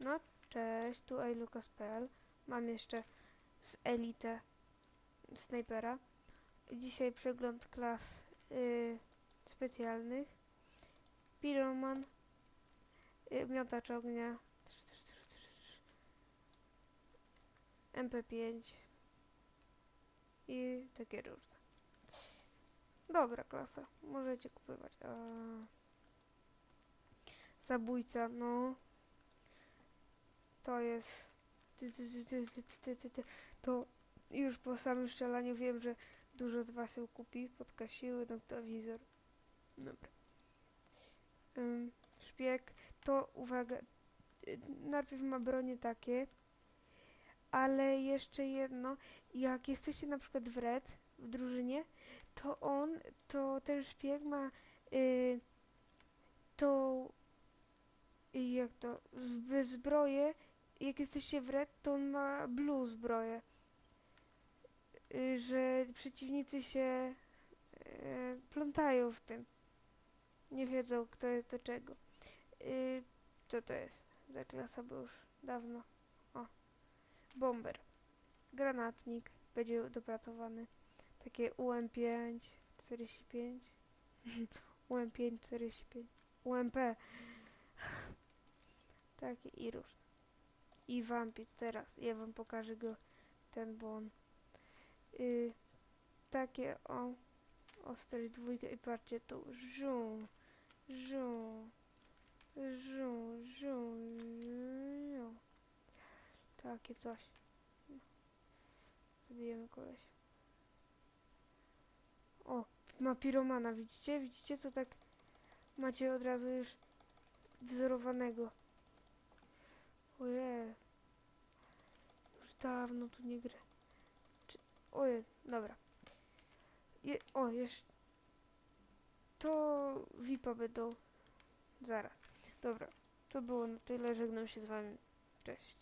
No, cześć, tu iLukas.pl. Mam jeszcze z Elite snajpera. Dzisiaj przegląd klas y, specjalnych. Pyroman, y, miotacz ognia, MP5 i takie różne. Dobra klasa, możecie kupować. A... Zabójca, no. To jest. To już po samym strzelaniu wiem, że dużo z was ją kupi. Podkasiły noktowizor. Dobra. Szpieg, to uwaga. y, Najpierw ma bronie takie, ale jeszcze jedno. Jak jesteście na przykład w red w drużynie, to on, to ten szpieg ma y, tą jak to, zb- zbroję, jak jesteście w red, to on ma blue zbroję. Y, że przeciwnicy się y, plątają w tym. Nie wiedzą, kto jest do czego. Y, co to jest za klasa, już dawno. O, bomber. Granatnik będzie dopracowany. Takie UM5 45. UM5 45. UMP. Takie i różne. I wampir teraz. Ja wam pokażę go. Ten, bo on. Y, takie o. Ostre dwójkę i patrzcie tu. Żu. Żu. Żu. Żu. żu. Takie coś. Zabijemy koleś. O, ma piromana, widzicie? Widzicie, to tak macie od razu już wzorowanego. Ojej. Już dawno tu nie grę. Czy... Dobra. Je... O, jeszcze... To VIPa będą zaraz. Dobra, to było na tyle. Żegnam się z wami. Cześć.